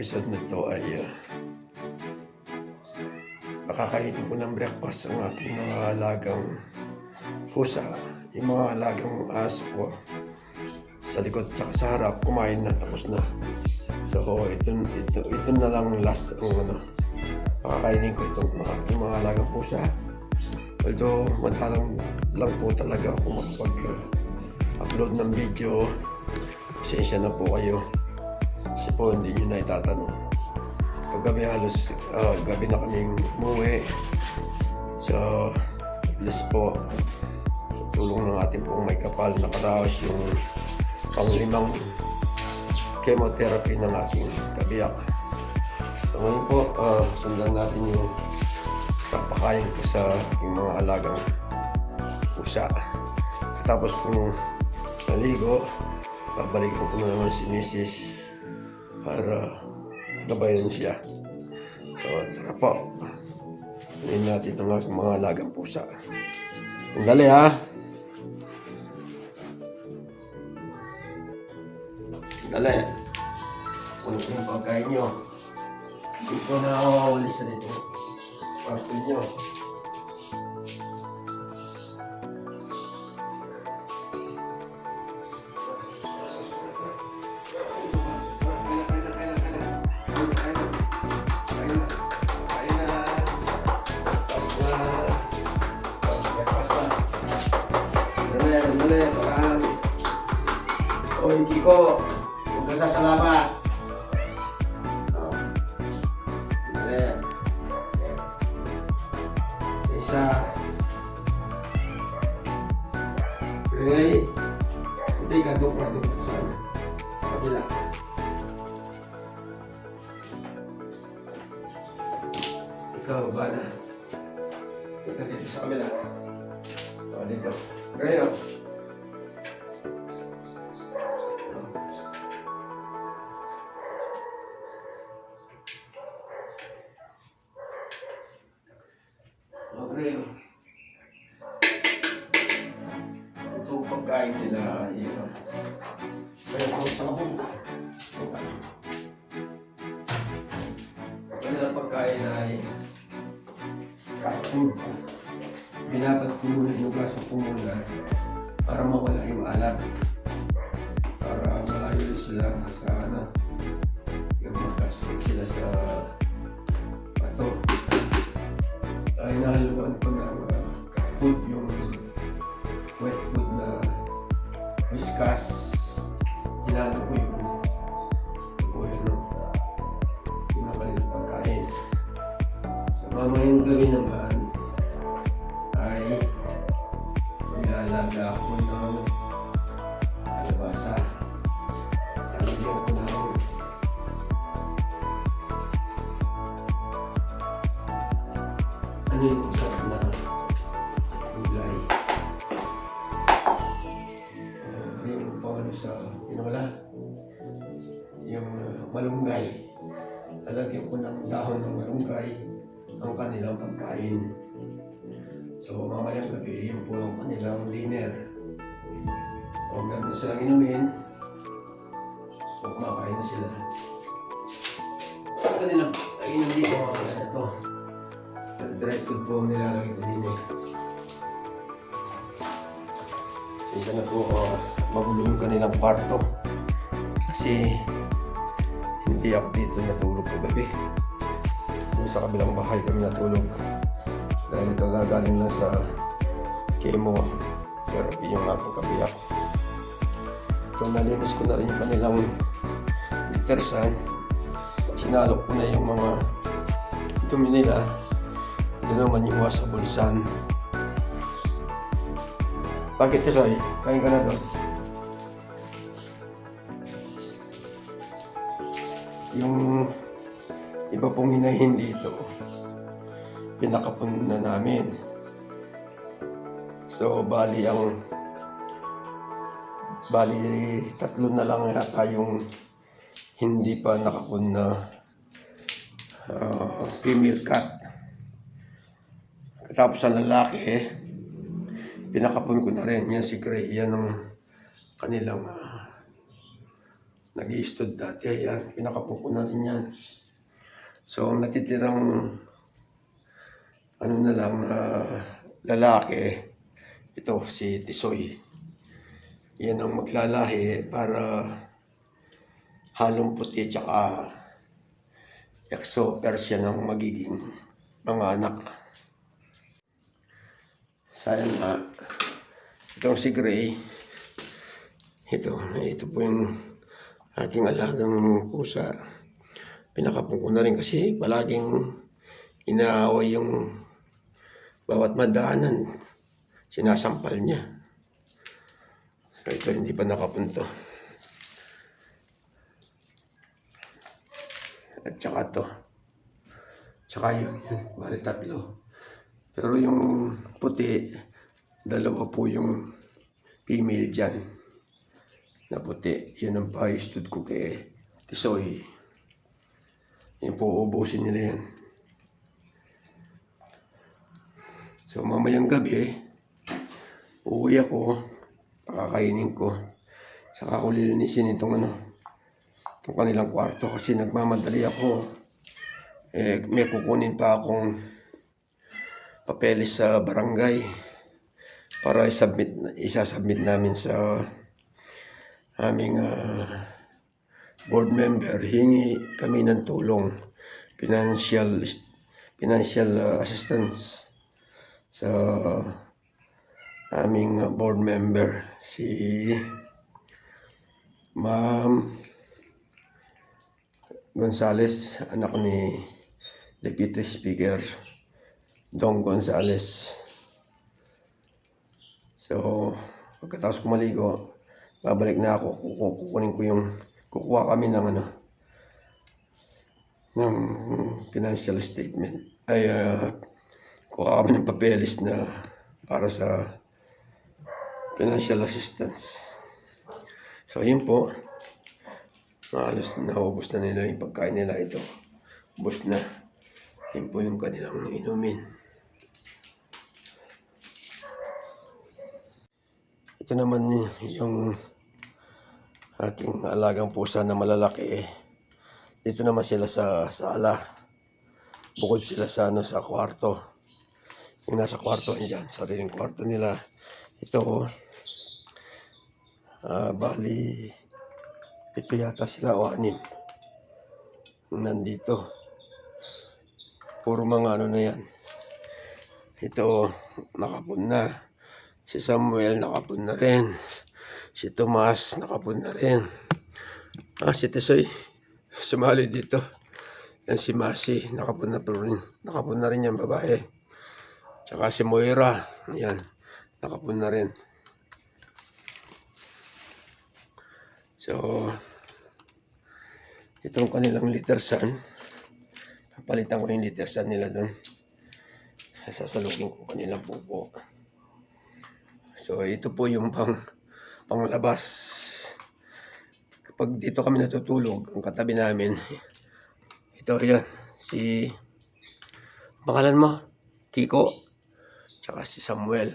episode na ito ay uh, makakainin ko ng breakfast ang aking mga alagang pusa, yung mga alagang aso ko sa likod tsaka sa harap, kumain na, tapos na. So, ito, ito, ito na lang last ang ano, pakakainin ko itong mga, aking mga alagang pusa. Although, madalang lang po talaga ako makapag-upload ng video. Pasensya na po kayo. Kasi po hindi nyo na itatanong. Paggabi halos ah, gabi na kaming umuwi. So, at least po, tulong ng ating pong may kapal na karaos yung panglimang chemotherapy ng aking kabiyak. So ngayon po, ah, sundan natin yung papakain ko sa aking mga alagang pusa. Tapos kung naligo, babalikan ko na naman si Mrs. para gabayan siya. So, tara po. Ngayon natin ang mga alagang pusa. Sandali ha. Sandali. Kunin ko yung pagkain nyo. Hindi ko na ulis na dito. Pagkain nyo. Kiko, huwag ka sasalamat. Oh. Dali. Sa isa. Okay. Hindi, gagawin ko natin sa. Sa kabila. Ikaw, ba na? Ito dito sa kabila. O, dito. Ngayon. Para mawala yung alat. Para malayo sila sa ano, yung makastik sila sa bato ay nahaluan ko ng uh, food yung wet food na whiskas. Hinalo ko yung yung ano, yung nakalilang pagkain. Sa mamayang gabi naman ano yung sarap na gulay. Uh, yung pang ano sa tinola, yung uh, malunggay. Talagyan ko ng dahon ng malunggay ang kanilang pagkain. So mamayang gabi, yun po ang kanilang dinner. So meron silang inumin, Dry food po nilalagay ko din eh. Isa na po uh, magulo yung kanilang kwarto. Kasi hindi ako dito natulog kagabi. Doon sa kabilang bahay kami natulog. Dahil kagagaling na sa chemo therapy yung aking kabiyak. So nalinis ko na rin yung kanilang litersan. Sinalok ko na yung mga dumi nila ito naman yung sa bulsan. Bakit ka, Soy? Kain ka na doon. Yung iba pong hinahin dito, pinakapun na namin. So, bali ang bali tatlo na lang yata yung hindi pa nakapun na uh, female cat. Tapos ang lalaki, pinakapon ko na rin. Yan si Gray. Yan ang kanilang ah, nag stud dati. Ayan, pinakapupo na rin yan. So, ang natitirang ano na lang na lalaki, ito si Tisoy. Yan ang maglalahi para halong puti tsaka exo Persian ang magiging mga anak. Sayang nga, itong si Gray, ito, ito po yung aking alagang pusa. Pinakapong ko na rin kasi palaging inaaway yung bawat madaanan. Sinasampal niya. Ito hindi pa nakapunto. At saka to. Tsaka yun, yun. Bali tatlo. Pero yung puti, dalawa po yung female dyan. Na puti. Yun ang pa-stud ko kay Tisoy. Yan po, ubusin nila yan. So mamayang gabi, uuwi ako, pakakainin ko. Saka ko lilinisin itong ano, itong kanilang kwarto kasi nagmamadali ako. Eh, may kukunin pa akong papeles sa barangay para isubmit, isasubmit namin sa aming ah, board member. Hingi kami ng tulong, financial financial ah, assistance sa aming uh, board member si Ma'am Gonzales, anak ni Deputy Speaker Dong Gonzales. So, pagkatapos ko maligo, babalik na ako, Kuku- kukunin ko yung, kukuha kami ng ano, ng financial statement. Ay, ah, kuha kami ng papeles na para sa financial assistance. So, yun po. Halos naubos na nila yung pagkain nila ito. Ubus na. Yun po yung kanilang inumin. Ito naman yung aking alagang pusa na malalaki. Dito naman sila sa sala. Bukod sila sa ano sa kwarto. Yung nasa kwarto andyan, sariling kwarto nila. Ito, ah bali, ito yata sila o anim. Nandito. Puro mga ano na yan. Ito, nakapun na. Si Samuel nakapun na rin. Si Tomas nakapun na rin. Ah, si Tisoy, sumali dito. Yan si Masi, nakapun na rin. Nakapun na rin yung babae. Tsaka si Moira, yan, nakapun na rin. So, itong kanilang litersan, papalitan ko yung litersan nila doon. Sasalukin ko kanilang pupo. So, ito po yung pang panglabas. Kapag dito kami natutulog, ang katabi namin, ito yan, si, pangalan mo? Kiko. Tsaka si Samuel.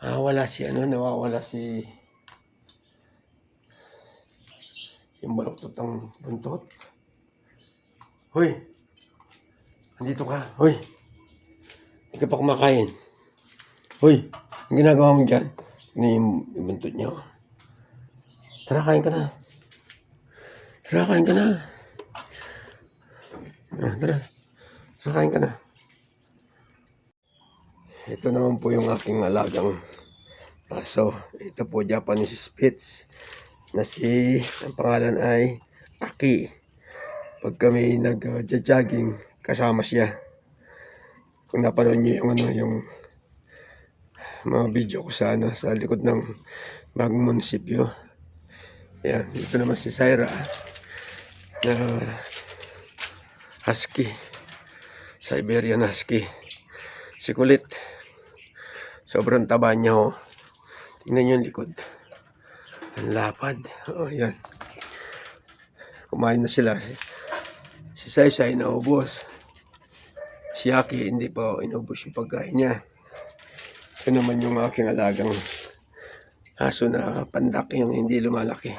Ah, wala si ano, nawawala si yung baluktot ng buntot. Hoy! Andito ka. Hoy! Hindi ka pa kumakain. Hoy! Ang ginagawa mo dyan? Ano yung, yung buntot niya? oh. Tara, kain ka na. Tara, kain ka na. Ah, tara. Tara, kain ka na. Ito naman po yung aking alagang aso. Ito po Japanese Spitz na si, ang pangalan ay Aki. Pag kami nag-jogging, kasama siya. Kung napanood niyo yung ano, yung mga video ko sa ano, sa likod ng bagong munisipyo. Yan, ito naman si Syra na husky. Siberian husky. Si Kulit. Sobrang taba niya oh. Tingnan niyo yung likod. Ang lapad. Oh, yan. Kumain na sila. Si Saysay naubos. Si Aki hindi pa inubos yung pagkain niya. Ito naman yung aking alagang aso na pandak yung hindi lumalaki.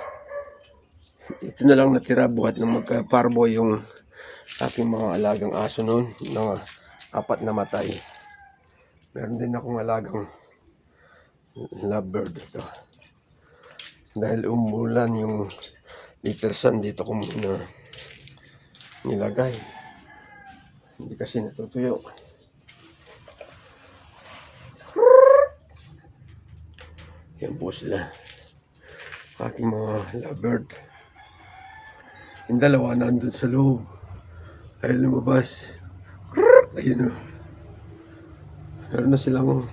ito na lang natira buhat ng magka-parbo yung aking mga alagang aso noon. Mga apat na matay. Meron din akong alagang lovebird ito. Dahil umulan yung litersan dito ko muna nilagay. Hindi kasi natutuyo. Yan po sila. Aking mga lovebird. Yung dalawa nandun sa loob. Ay lumabas. Ayun o. Meron na silang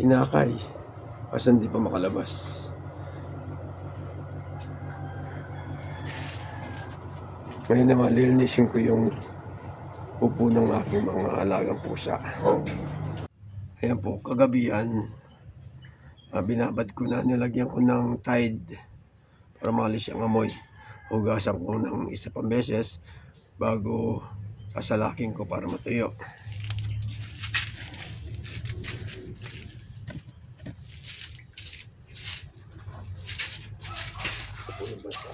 inakay. Kasi hindi pa makalabas. Ngayon naman, lilinisin ko yung pupo ng aking mga alagang pusa. Ayan po, kagabihan, ah, binabad ko na, nilagyan ko ng tide para malis ang amoy. Hugasan ko ng isa pang beses bago sasalakin ko para matuyo. Ito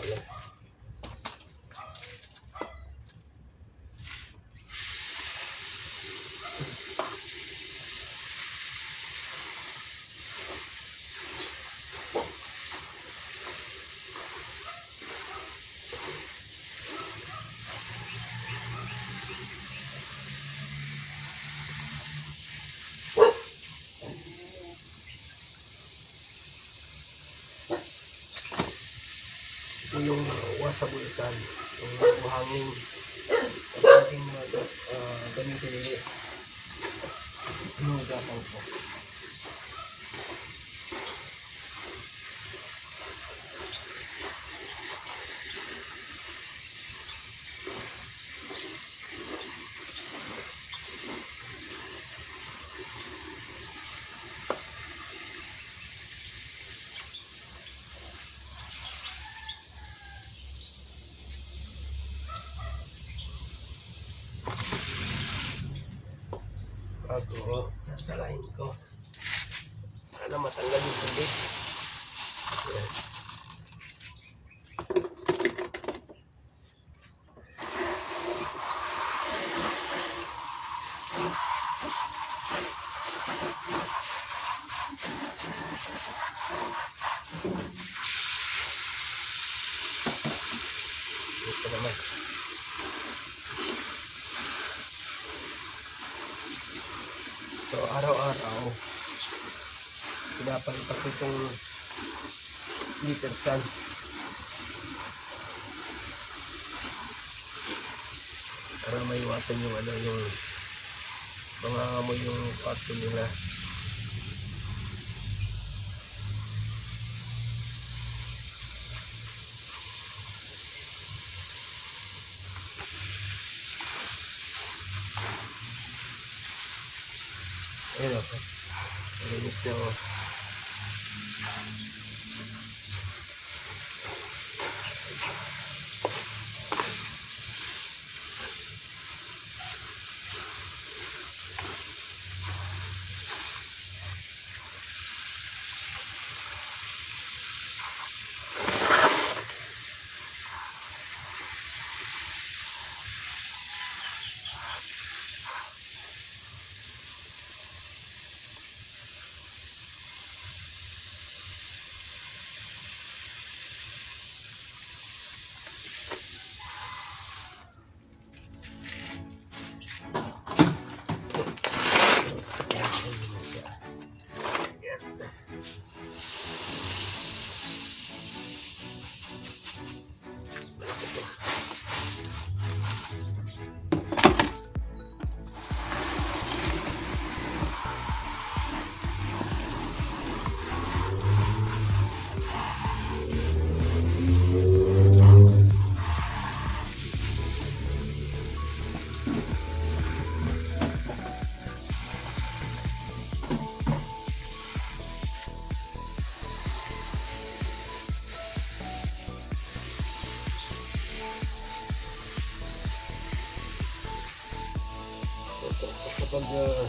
yung wasa bulisan, yung buhangin. Ang ating mga uh, gamitin nila. Inugapan ko. bago sasalahin ko. Sana matanggal yung tubig. Yan. Ito naman. So, araw-araw, pinapalitan ko itong liter sun. Para maiwasan yung ano, yung mga yung pato nila. Ayun ako. Na ako. Kapag uh,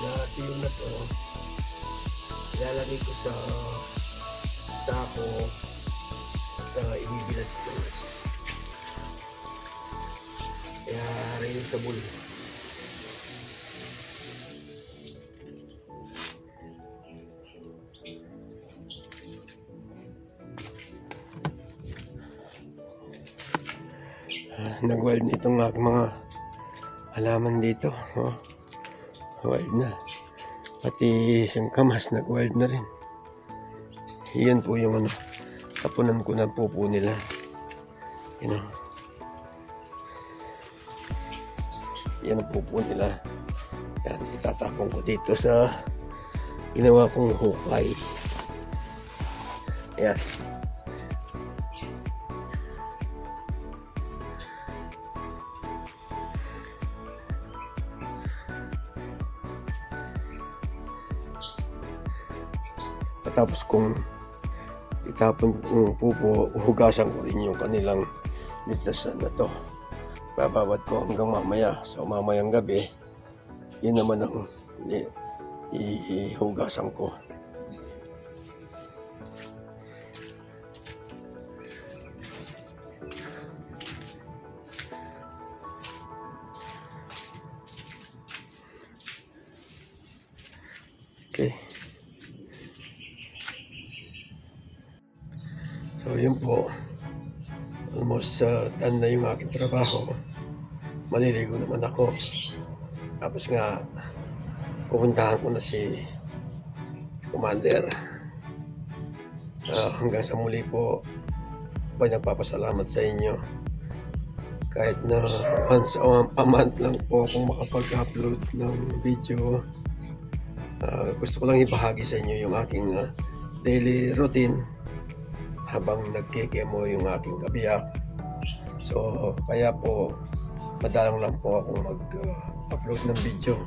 natuyo na to ilalagay ko sa sako uh, ibibilad ito. Kaya rin sa bulo. nag-wild na itong aking mga halaman dito. Oh. Wild na. Pati isang kamas nag-wild na rin. Yan po yung ano, kapunan ko na pupo nila. You know. Yan ang pupo nila. Yan, itatapon ko dito sa ginawa kong hukay. Yan. Tapos kung itapon kung pupo, hugasan ko rin yung kanilang ligtasan na to. Bababad ko hanggang mamaya. So mamayang gabi, yun naman ang ihugasan ko. Almost uh, done na yung aking trabaho. Maliligo naman ako. Tapos nga, pupuntahan ko na si Commander. Ah, hanggang sa muli po, ako'y nagpapasalamat sa inyo. Kahit na once a, a month lang po akong makapag-upload ng video. Ah, gusto ko lang ibahagi sa inyo yung aking ah, daily routine habang nagkikemo yung aking kabiyak. So, kaya po, madalang lang po akong mag-upload ng video.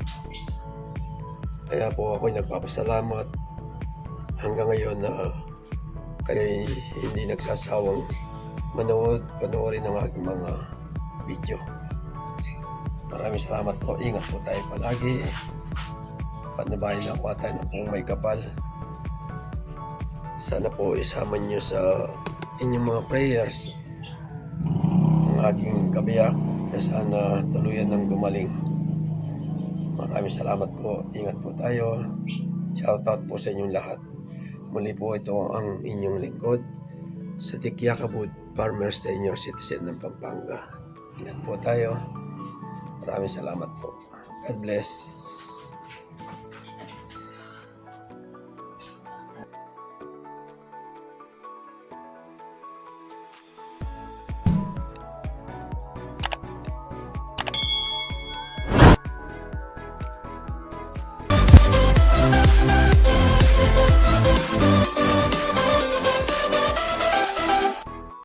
Kaya po ako nagpapasalamat hanggang ngayon na kayo hindi nagsasawang manood, panoorin ng aking mga video. Maraming salamat po. Ingat po tayo palagi. Panabahin na kuha tayo ng pong may kapal. Sana po isama nyo sa inyong mga prayers aking kabiyak na sana tuluyan ng gumaling. Maraming salamat po. Ingat po tayo. Shoutout po sa inyong lahat. Muli po ito ang inyong lingkod sa Tikyakabud Farmer Senior Citizen ng Pampanga. Ingat po tayo. Maraming salamat po. God bless.